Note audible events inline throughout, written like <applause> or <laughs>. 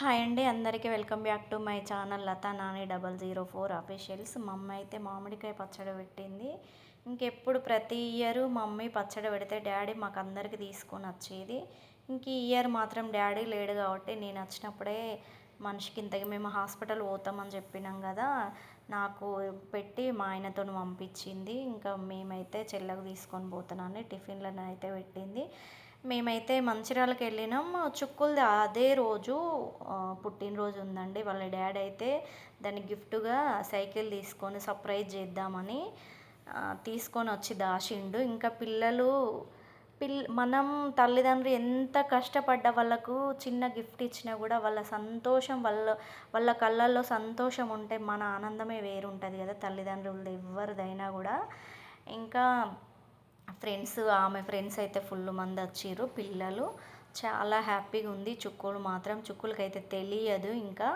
Hi అండి అందరికీ welcome back to my channel Latha Nani double zero four officials. Mummy అయితే మామిడికాయ పచ్చడి పెట్టింది. ఇంకెప్పుడు ప్రతి ఇయర్ మమ్మీ పచ్చడి పెడితే డాడీ మాకు అందరికి తీసుకొని వచ్చేది. ఇంక ఈ ఇయర్ మాత్రం డాడీ లేడు కాబట్టి నేను వచ్చినప్పుడే మనిషికి ఇంతగా మేము హాస్పిటల్ పోతామని చెప్పినాం కదా నాకు పెట్టి మా ఆయనతో పంపించింది. ఇంకా మేమైతే చెల్లకు తీసుకొని పోతున్నాను టిఫిన్లను అయితే పెట్టింది. మేమైతే మంచిర్యాలకి వెళ్ళినాం. చుక్కులది అదే రోజు పుట్టినరోజు ఉందండి. వాళ్ళ డాడీ అయితే దాన్ని గిఫ్ట్గా సైకిల్ తీసుకొని సర్ప్రైజ్ చేద్దామని తీసుకొని వచ్చి దాచిండు. ఇంకా పిల్లలు పిల్ మనం తల్లిదండ్రులు ఎంత కష్టపడ్డ వాళ్ళకు చిన్న గిఫ్ట్ ఇచ్చినా కూడా వాళ్ళ సంతోషం వాళ్ళ వాళ్ళ కళ్ళల్లో సంతోషం ఉంటే మన ఆనందమే వేరుంటుంది కదా తల్లిదండ్రులది ఎవరిదైనా కూడా. ఇంకా ఫ్రెండ్స్ ఆమె ఫ్రెండ్స్ అయితే ఫుల్ మంది వచ్చిర్రు పిల్లలు. చాలా హ్యాపీగా ఉంది. చుక్కులు మాత్రం చుక్కులకైతే తెలియదు ఇంకా.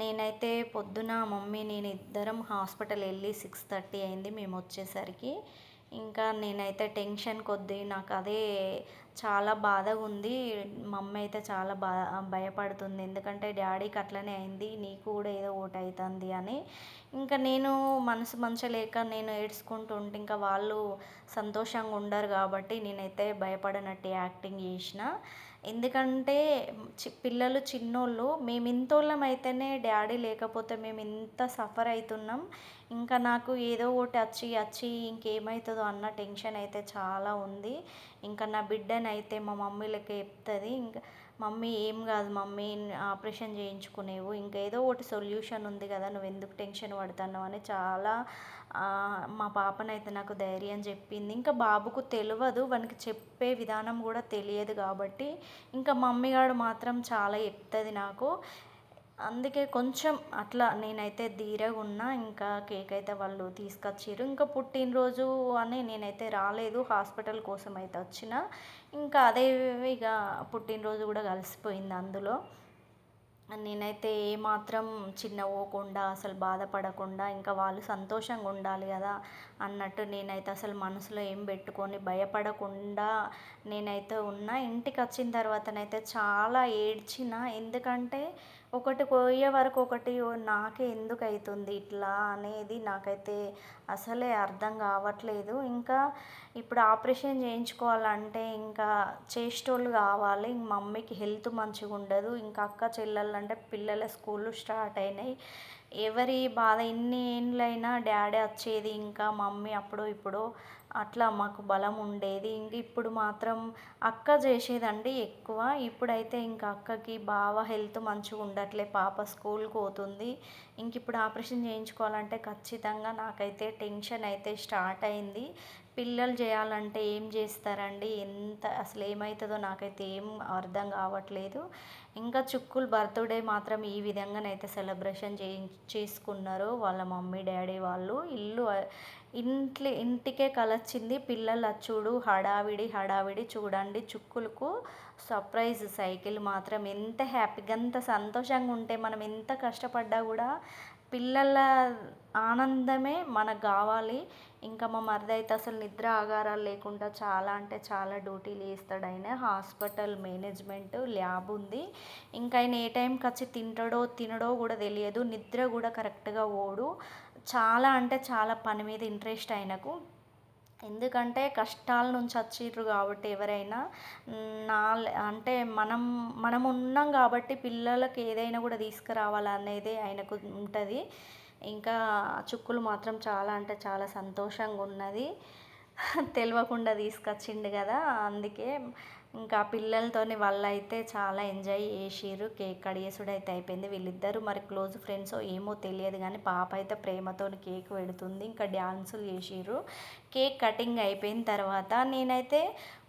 నేనైతే పొద్దున మమ్మీ నేను ఇద్దరం హాస్పిటల్ వెళ్ళి సిక్స్ థర్టీ అయింది. మేము వచ్చేసరికి ఇంకా నేనైతే టెన్షన్ కొద్దీ నాకు అదే చాలా బాధగా ఉంది మమ్మీ అయితే చాలా బా భయపడుతుంది. ఎందుకంటే డాడీకి అట్లనే అయింది. నీకు కూడా ఏదో ఒకటి అవుతుంది అని. ఇంకా నేను మనసు మంచిగా లేక నేను ఏడ్చుకుంటూ ఉంటే ఇంకా వాళ్ళు సంతోషంగా ఉండరు కాబట్టి నేనైతే భయపడనట్టు యాక్టింగ్ చేసిన. ఎందుకంటే చి పిల్లలు చిన్నోళ్ళు మేము ఇంతోళ్ళం అయితేనే డాడీ లేకపోతే మేము ఇంత సఫర్ అవుతున్నాం ఇంకా నాకు ఏదో ఒకటి వచ్చి వచ్చి ఇంకేమవుతుందో అన్న టెన్షన్ అయితే చాలా ఉంది. ఇంకా నా బిడ్డనైతే మా మమ్మీలకి చెప్తుంది. ఇంకా మమ్మీ ఏం కాదు మమ్మీ ఆపరేషన్ చేయించుకునేవు. ఇంకా ఏదో ఒకటి సొల్యూషన్ ఉంది కదా నువ్వు ఎందుకు టెన్షన్ పడుతున్నావు అని చాలా మా పాపనైతే నాకు ధైర్యం చెప్పింది. ఇంకా బాబుకు తెలియదు వానికి చెప్పే విధానం కూడా తెలియదు కాబట్టి ఇంకా మమ్మీ గారు మాత్రం చాలా చెప్తుంది నాకు. అందుకే కొంచెం అట్లా నేనైతే ధీరగా ఉన్నా ఇంకా కేక్ అయితే వాళ్ళు తీసుకొచ్చారు ఇంకా పుట్టినరోజు అని నేనైతే రాలేదు హాస్పిటల్ కోసం అయితే వచ్చిన. ఇంకా అదే ఇక పుట్టినరోజు కూడా కలిసిపోయింది అందులో. నేనైతే ఏమాత్రం చిన్నపోకుండా అసలు బాధపడకుండా ఇంకా వాళ్ళు సంతోషంగా ఉండాలి కదా అన్నట్టు నేనైతే అసలు మనసులో ఏం పెట్టుకొని భయపడకుండా నేనైతే ఉన్నా. ఇంటికి వచ్చిన తర్వాతనైతే చాలా ఏడ్చిన ఎందుకంటే ఒకటి పోయే వరకు ఒకటి నాకే ఎందుకు అవుతుంది ఇట్లా? అనేది నాకైతే అసలే అర్థం కావట్లేదు. ఇంకా ఇప్పుడు ఆపరేషన్ చేయించుకోవాలంటే ఇంకా చేసేటోళ్ళు కావాలి. మమ్మీకి హెల్త్ మంచిగా ఉండదు. ఇంకా అక్క చెల్లెళ్ళు అంటే పిల్లల స్కూళ్ళు స్టార్ట్ అయినాయి. ఎవరి బాధ ఇన్ని ఏండ్లైనా డాడీ వచ్చేది ఇంకా మమ్మీ అప్పుడు ఇప్పుడు అట్లా మాకు బలం ఉండేది. ఇంక ఇప్పుడు మాత్రం అక్క చేసేదండి ఎక్కువ. ఇప్పుడైతే ఇంకా అక్కకి బాగా హెల్త్ మంచిగా ఉండట్లే. పాప స్కూల్కి పోతుంది. ఇంక ఇప్పుడు ఆపరేషన్ చేయించుకోవాలంటే ఖచ్చితంగా నాకైతే టెన్షన్ అయితే స్టార్ట్ అయింది. పిల్లలు చేయాలంటే ఏం చేస్తారండి? ఎంత అసలు ఏమవుతుందో నాకైతే ఏం అర్థం కావట్లేదు. ఇంకా చుక్కులు బర్త్డే మాత్రం ఈ విధంగానైతే సెలబ్రేషన్ చేయి చేసుకున్నారు వాళ్ళ మమ్మీ డాడీ వాళ్ళు. ఇల్లు ఇంట్లో ఇంటికే కలొచ్చింది పిల్లలు చూడు హడావిడి హడావిడి చూడండి చుక్కులకు. సర్ప్రైజ్ సైకిల్ మాత్రం ఎంత హ్యాపీగా ఎంత సంతోషంగా ఉంటే మనం ఎంత కష్టపడ్డా కూడా పిల్లల ఆనందమే మనకు కావాలి. ఇంకా మా మరిది అయితే అసలు నిద్ర ఆగారాలు లేకుండా చాలా అంటే చాలా డ్యూటీలు చేస్తాడు ఆయన. హాస్పిటల్ మేనేజ్మెంట్ ల్యాబ్ ఉంది. ఇంకా ఆయన ఏ టైంకి వచ్చి తింటాడో తినడో కూడా తెలియదు. నిద్ర కూడా కరెక్ట్గా ఓడు. చాలా అంటే చాలా పని మీద ఇంట్రెస్ట్ ఆయనకు. ఎందుకంటే కష్టాల నుంచి వచ్చిర్రు కాబట్టి ఎవరైనా నా అంటే మనం మనం ఉన్నాం కాబట్టి పిల్లలకి ఏదైనా కూడా తీసుకురావాలనేది ఆయనకు ఉంటుంది. ఇంకా చుక్కులు మాత్రం చాలా అంటే చాలా సంతోషంగా ఉన్నది. <laughs> తెలియకుండా తీసుకొచ్చిండు కదా అందుకే ఇంకా పిల్లలతోని అయితే చాలా ఎంజాయ్ చేసిర్రు. కేక్ కట్ చేసుడు అయితే అయిపోయింది. వీళ్ళిద్దరూ మరి క్లోజ్ ఫ్రెండ్స్ ఏమో తెలియదు కానీ పాప అయితే ప్రేమతో కేక్ పెడుతుంది. ఇంకా డ్యాన్సులు చేసిర్రు. కేక్ కటింగ్ అయిపోయిన తర్వాత నేనైతే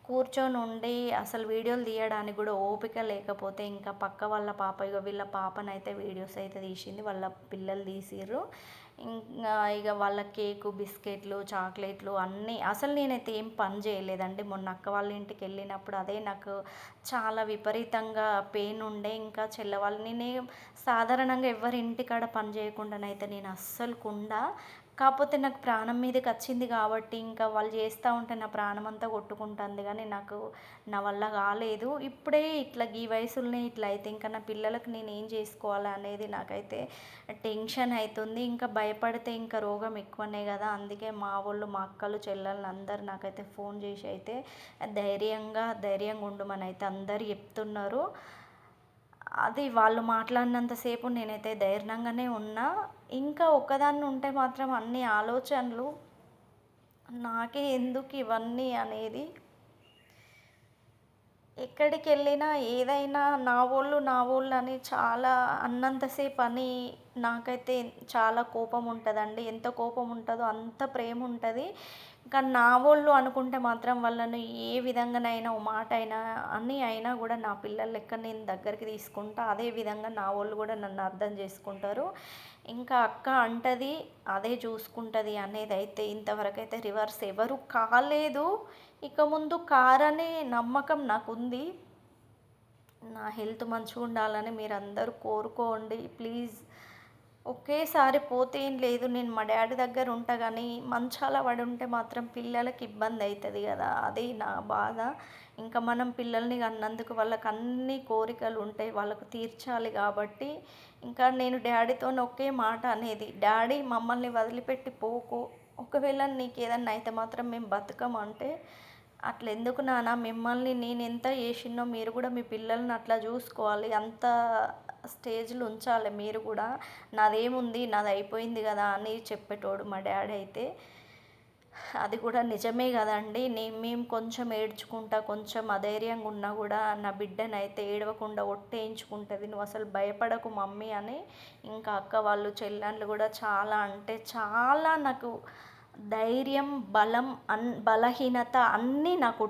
కూర్చొని ఉండి అసలు వీడియోలు తీయడానికి కూడా ఓపిక లేకపోతే ఇంకా పక్క వాళ్ళ పాప ఇక వీళ్ళ పాపనైతే వీడియోస్ అయితే తీసింది వాళ్ళ పిల్లలు తీసిర్రు. ఇంకా ఇక వాళ్ళ కేకు బిస్కెట్లు చాక్లెట్లు అన్నీ అసలు నేనైతే ఏం పని చేయలేదండి. మొన్న అక్క వాళ్ళ ఇంటికి వెళ్ళినప్పుడు అదే నాకు చాలా విపరీతంగా పెయిన్ ఉండే ఇంకా చెల్లవాళ్ళు నేనే సాధారణంగా ఎవరి ఇంటికాడ పని చేయకుండానైతే నేను అస్సలు కుండా కాకపోతే నాకు ప్రాణం మీదకి వచ్చింది కాబట్టి ఇంకా వాళ్ళు చేస్తూ ఉంటే నా ప్రాణం అంతా కొట్టుకుంటుంది కానీ నాకు నా వల్ల కాలేదు. ఇప్పుడే ఇట్లా ఈ వయసులోనే ఇట్లా అయితే ఇంకా నా పిల్లలకు నేను ఏం చేసుకోవాలి అనేది నాకైతే టెన్షన్ అవుతుంది ఇంకా భయపడితే ఇంకా రోగం ఎక్కువనే కదా. అందుకే మా వాళ్ళు మా అక్కలు చెల్లెళ్ళు అందరు నాకైతే ఫోన్ చేసి అయితే ధైర్యంగా ధైర్యంగా ఉండమని అయితే అందరు చెప్తున్నారు. అది వాళ్ళు మాట్లాడినంతసేపు నేనైతే ధైర్యంగానే ఉన్నా. ఇంకా ఒక్కదాన్ని ఉంటే మాత్రం అన్ని ఆలోచనలు నాకే ఎందుకు ఇవన్నీ అనేది ఎక్కడికి వెళ్ళినా ఏదైనా నా వాళ్ళు నా వాళ్ళు అని చాలా అన్నంతసేపు అని నాకైతే చాలా కోపం ఉంటుందండి. ఎంత కోపం ఉంటుందో అంత ప్రేమ ఉంటుంది. కానీ నా వాళ్ళు అనుకుంటే మాత్రం వాళ్ళను ఏ విధంగానైనా ఓ మాట అయినా అని అయినా కూడా నా పిల్లల లెక్క నేను దగ్గరికి తీసుకుంటా అదే విధంగా నా వాళ్ళు కూడా నన్ను అర్థం చేసుకుంటారు. ఇంకా అక్క అంటది అదే చూసుకుంటుంది అనేది అయితే ఇంతవరకు అయితే రివర్స్ ఎవరు కాలేదు. ఇక ముందు కారనే నమ్మకం నాకు ఉంది నా హెల్త్ మంచిగా ఉండాలని మీరందరూ కోరుకోండి. ప్లీజ్ ఒకేసారి పోతే ఏం లేదు. నేను మా డాడీ దగ్గర ఉంటా కానీ మంచాల పడి ఉంటే మాత్రం పిల్లలకి ఇబ్బంది అవుతుంది కదా. అది నా బాధ. ఇంకా మనం పిల్లల్ని అన్నందుకు వాళ్ళకి అన్ని కోరికలు ఉంటాయి. వాళ్ళకు తీర్చాలి కాబట్టి ఇంకా నేను డాడీతో ఒకే మాట అనేది. డాడీ మమ్మల్ని వదిలిపెట్టి పోకు. ఒకవేళ నీకు ఏదన్నా అయితే మాత్రం మేము బతకమంటే అట్లా ఎందుకు నాన్న మిమ్మల్ని నేను ఎంత చేసినో మీరు కూడా మీ పిల్లల్ని అట్లా చూసుకోవాలి. అంత స్టేజ్లో ఉంచాలి మీరు కూడా. నాదేముంది? నాది అయిపోయింది కదా అని చెప్పేటోడు మా డాడీ అయితే. అది కూడా నిజమే కదండి. నేను మేము కొంచెం ఏడ్చుకుంటా కొంచెం అధైర్యంగా ఉన్నా కూడా నా బిడ్డని అయితే ఏడవకుండా ఒట్టేయించుకుంటుంది. నువ్వు అసలు భయపడకు మమ్మీ అని. ఇంకా అక్క వాళ్ళు చెల్లెళ్ళు కూడా చాలా అంటే చాలా నాకు ధైర్యం బలం అన్ బలహీనత అన్నీ నాకు